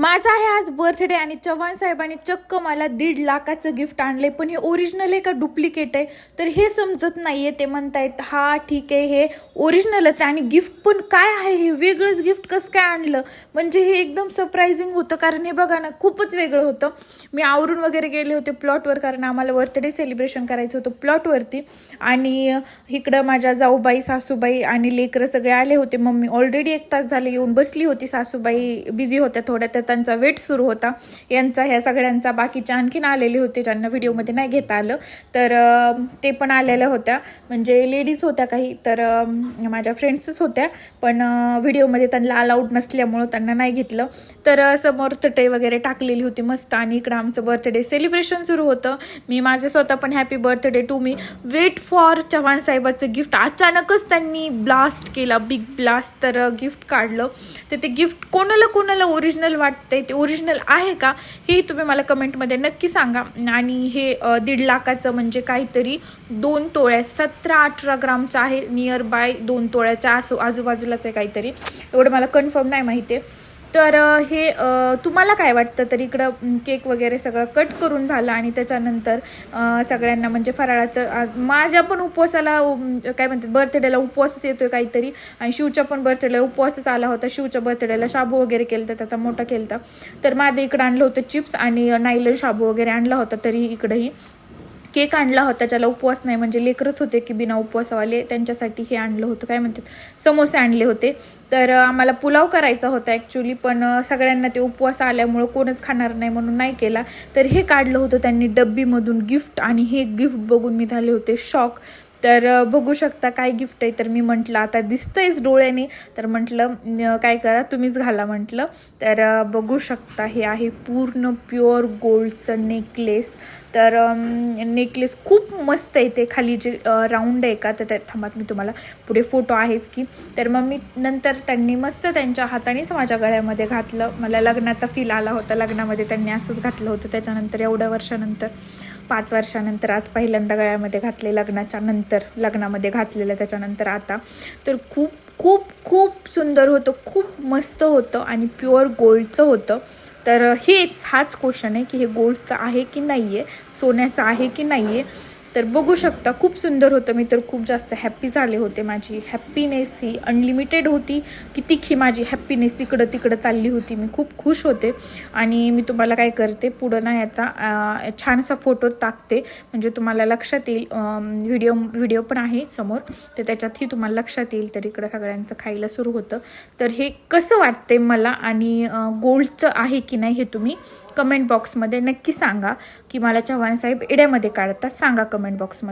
माझा आहे आज बर्थडे आणि चव्हाण साहेबांनी चक्क मला दीड लाखाचं गिफ्ट आणलंय. पण हे ओरिजिनल आहे का डुप्लिकेट आहे? तर हे समजत नाही आहे ते म्हणतायत हा ठीक आहे हे ओरिजिनलच आहे. आणि गिफ्ट पण काय आहे? हे वेगळंच गिफ्ट कसं काय आणलं? म्हणजे हे एकदम सरप्रायझिंग होतं. कारण हे बघा ना खूपच वेगळं होतं. मी आवरून वगैरे गेले होते प्लॉटवर कारण आम्हाला बर्थडे सेलिब्रेशन करायचं होतं प्लॉटवरती आणि इकडं माझ्या जाऊबाई सासूबाई आणि लेकरं सगळे आले होते. मम्मी ऑलरेडी एक तास झाले येऊन बसली होती. सासूबाई बिझी होत्या थोड्या. त्यात त्यांचा वेट सुरू होता. यांचा ह्या सगळ्यांचा बाकीच्या आणखीन आलेले होते ज्यांना व्हिडिओमध्ये नाही घेता आलं. तर ते पण आलेल्या होत्या. म्हणजे लेडीज होत्या काही तर माझ्या फ्रेंड्सच होत्या. पण व्हिडिओमध्ये त्यांना अलाउड नसल्यामुळं त्यांना नाही घेतलं. तर समोर चटई वगैरे टाकलेली होती मस्त. आणि इकडं आमचं बर्थडे सेलिब्रेशन सुरू होतं. मी माझं स्वतः पण happy birthday to me wait for Chavan साहेबाचं gift अचानकच त्यांनी ब्लास्ट केला. बिग ब्लास्ट तर गिफ्ट काढलं. तर ते गिफ्ट कोणाला कोणाला ओरिजिनल वाटतंय ते ओरिजिनल आहे का हे तुम्ही मला कमेंटमध्ये नक्की सांगा. आणि हे दीड लाखाचं म्हणजे काहीतरी दोन तोळ्या सतरा अठरा ग्रामचं आहे. नियर बाय दोन तोळ्याच्या आसो आजूबाजूलाच आहे काहीतरी. एवढं मला कन्फर्म नाही माहिती आहे. तर हे तुम्हाला काय वाटतं? तर इकडं केक वगैरे सगळं कट करून झालं आणि त्याच्यानंतर सगळ्यांना म्हणजे फराळाचं माझ्या पण उपवासाला काय म्हणतात बर्थडेला उपवासच येतोय काहीतरी. आणि शिवच्या पण बर्थडेला उपवासच आला होता. शिवच्या बर्थडेला शाबू वगैरे केलं तर त्याचा मोठा केलता. तर माझं इकडं आणलं होतं चिप्स आणि नाईलर शाबू वगैरे आणला होता तरी इकडंही. केक आणला होता ज्याला उपवास नाही म्हणजे लेकरच होते की बिना उपवासवाले त्यांच्यासाठी हे आणलं होतं काय म्हणतात समोसे आणले होते. तर आम्हाला पुलाव करायचा होता ॲक्च्युली पण सगळ्यांना ते उपवास आल्यामुळं कोणच खाणार नाही म्हणून नाही केला. तर हे काढलं होतं त्यांनी डब्बीमधून गिफ्ट आणि हे गिफ्ट बघून मी झाले होते शॉक तर बघू शकता काय गिफ्ट आहे. तर मी म्हटलं आता दिसतंयच डोळ्याने. तर म्हटलं काय करा तुम्हीच घाला म्हटलं. तर बघू शकता हे आहे पूर्ण प्युअर गोल्डचं नेकलेस तर नेकलेस खूप मस्त आहे ते. खाली जे राऊंड आहे का तर त्या थांबात मी तुम्हाला पुढे फोटो आहेच की. तर मग मी नंतर त्यांनी मस्त त्यांच्या हातानेच माझ्या गळ्यामध्ये घातलं. मला लग्नाचा फील आला होता. लग्नामध्ये त्यांनी असंच घातलं होतं. त्याच्यानंतर एवढ्या वर्षानंतर. पाच वर्षानंतर आज पहिल्यांदा गळ्यामध्ये घातले लग्नाच्या नंतर लग्नामध्ये घातलेलं त्याच्यानंतर आता. तर खूप खूप खूप सुंदर होतं खूप मस्त होतं आणि प्युअर गोल्डचं होतं. तर हेच हाच क्वेश्चन आहे की हे गोल्डचं आहे की नाही आहे सोन्याचं आहे की नाही आहे तर बघू शकता खूप सुंदर होतं मी तर खूप जास्त हॅप्पी झाले होते. माझी हॅप्पीनेस ही अनलिमिटेड होती. की तिखी माझी हॅप्पीनेस इकडं तिकडं चालली होती. मी खूप खुश होते. आणि मी तुम्हाला काय करते पुढं ना याचा छानसा फोटो टाकते. म्हणजे तुम्हाला लक्षात येईल व्हिडिओ व्हिडिओ पण आहे समोर. तर त्याच्यातही तुम्हाला लक्षात येईल. तर इकडं सगळ्यांचं खायला सुरू होतं. तर हे कसं वाटते मला आणि गोल्डचं आहे की नाही हे तुम्ही कमेंट बॉक्समध्ये नक्की सांगा. की मला चव्हाण साहेब एड्यामध्ये काढतात सांगा कमेंट बॉक्समध्ये